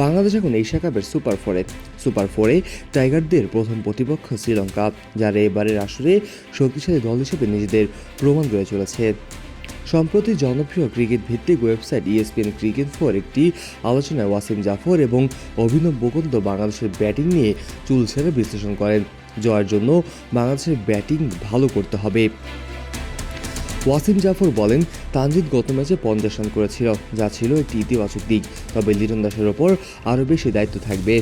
বাংলাদেশ এখন এশিয়া কাপের সুপার ফোরে সুপার ফোরে টাইগারদের প্রথম প্রতিপক্ষ শ্রীলঙ্কা, যারা এবারের আসরে শক্তিশালী দল হিসেবে নিজেদের প্রমাণ করে চলেছে। সম্প্রতি জনপ্রিয় ক্রিকেট ভিত্তিক ওয়েবসাইট ইএসপিএন ক্রিকেট ফোর একটি আলোচনায় ওয়াসিম জাফর এবং অভিনব বকন্দ বাংলাদেশের ব্যাটিং নিয়ে চুল ছেড়ে বিশ্লেষণ করেন। জয়ের জন্য বাংলাদেশের ব্যাটিং ভালো করতে হবে। ওয়াসিম জাফর বলেন, তানজিদ গত ম্যাচে পঞ্চাশ রান করেছিল, যা ছিল একটি ইতিবাচক দিক। তবে লিটন দাসের ওপর আরও বেশি দায়িত্ব থাকবে।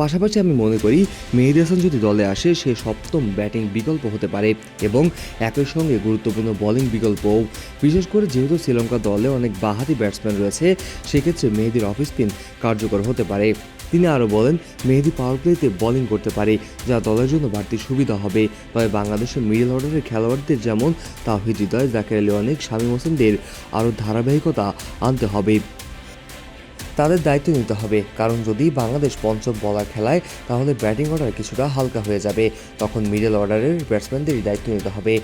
পাশাপাশি আমি মনে করি মেহেদি হাসান যদি দলে আসে, সে সপ্তম ব্যাটিং বিকল্প হতে পারে এবং একই সঙ্গে গুরুত্বপূর্ণ বোলিং বিকল্পও। বিশেষ করে যেহেতু শ্রীলঙ্কা দলে অনেক বাহাতি ব্যাটসম্যান রয়েছে, সেক্ষেত্রে মেহেদির অফ স্পিন কার্যকর হতে পারে। তিনি আরও বলেন, মেহেদি পাওয়ার প্লেতে বোলিং করতে পারে, যা দলের জন্য বাড়তি সুবিধা হবে। তবে বাংলাদেশের মিডল অর্ডারের খেলোয়াড়দের যেমন তাহিদ হৃদয় জাকের আলী অনেক শামীম হোসেনদের আরও ধারাবাহিকতা আনতে হবে। তাদের দায়িত্ব নিতে হবে। কারণ যদি বাংলাদেশ পঞ্চম বলার খেলায়, তাহলে ব্যাটিং অর্ডার কিছুটা হালকা হয়ে যাবে। তখন মিডল অর্ডারের ব্যাটসম্যানদেরই দায়িত্ব নিতে হবে।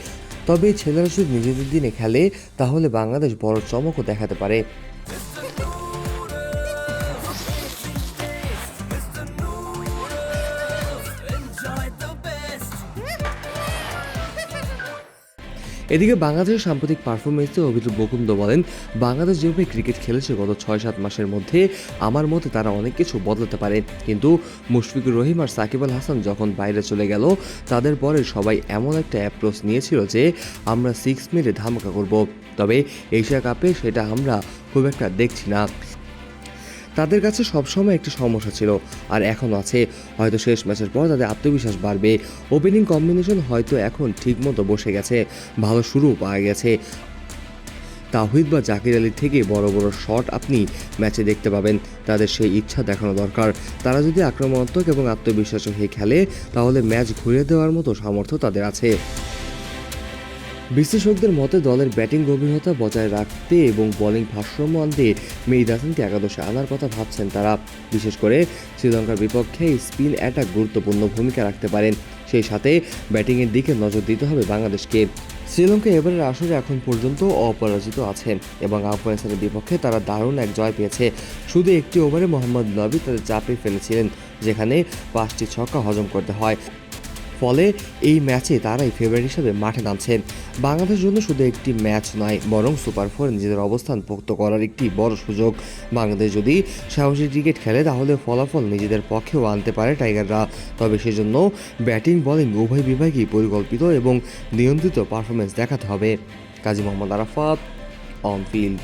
তবে ছেলেরা যদি নিজেদের দিনে খেলে, তাহলে বাংলাদেশ বড় চমকও দেখাতে পারে। এদিকে বাংলাদেশের সাম্প্রতিক পারফরমেন্সে অভিজিৎ বকুন্দ বলেন, বাংলাদেশ যেভাবে ক্রিকেট খেলেছে গত ছয় সাত মাসের মধ্যে, আমার মতে তারা অনেক কিছু বদলাতে পারে। কিন্তু মুশফিকুর রহিম আর সাকিব আল হাসান যখন বাইরে চলে গেল, তাদের পরে সবাই এমন একটা অ্যাপ্রোচ নিয়েছিল যে, আমরা সিক্স মেরে ধামাকা করব। তবে এশিয়া কাপে সেটা আমরা খুব একটা দেখছি না। তাদের কাছে সবসময় একটি সমস্যা ছিল। আর এখন আছে। হয়তো শেষ ম্যাচের পর তাদের আত্মবিশ্বাস বাড়বে। ওপেনিং কম্বিনেশন হয়তো এখন ঠিকমতো বসে গেছে। ভালো শুরুও পাওয়া গেছে। তাহিদ বা জাকির আলী থেকে বড় বড় শট আপনি ম্যাচে দেখতে পাবেন। তাদের সেই ইচ্ছা দেখানো দরকার। তারা যদি আক্রমণাত্মক এবং আত্মবিশ্বাসী হয়ে খেলে, তাহলে ম্যাচ ঘুরিয়ে দেওয়ার মতো সামর্থ্য তাদের আছে। বিশ্লেষকদের মতে, দলের ব্যাটিং গভীরতা বজায় রাখতে এবং বোলিং ভারসাম্য আনতে মেহিদ হাসানকে একাদশে আনার কথা ভাবছেন তারা। বিশেষ করে শ্রীলঙ্কার বিপক্ষে স্পিন অ্যাটাক গুরুত্বপূর্ণ ভূমিকা রাখতে পারেন। সেই সাথে ব্যাটিংয়ের দিকে নজর দিতে হবে বাংলাদেশকে। শ্রীলঙ্কা এবারের আসরে এখন পর্যন্ত অপরাজিত আছেন এবং আফগানিস্তানের বিপক্ষে তারা দারুণ এক জয় পেয়েছে। শুধু একটি ওভারে মোহাম্মদ নবী তাদের চাপে ফেলেছিলেন, যেখানে পাঁচটি ছক্কা হজম করতে হয়। ফলে এই ম্যাচে তারাই ফেভারিট হিসেবে মাঠে নামছেন। বাংলাদেশের জন্য শুধু একটি ম্যাচ নয়, বরং সুপার ফোর নিজেদের অবস্থান পোক্ত করার একটি বড় সুযোগ। বাংলাদেশ যদি সাহসী ক্রিকেট খেলে, তাহলে ফলাফল নিজেদের পক্ষেও আনতে পারে টাইগাররা তবে সেজন্য ব্যাটিং বলিং উভয় বিভাগেই পরিকল্পিত এবং নিয়ন্ত্রিত পারফরমেন্স দেখাতে হবে। Kazi Mohammad Arafat on field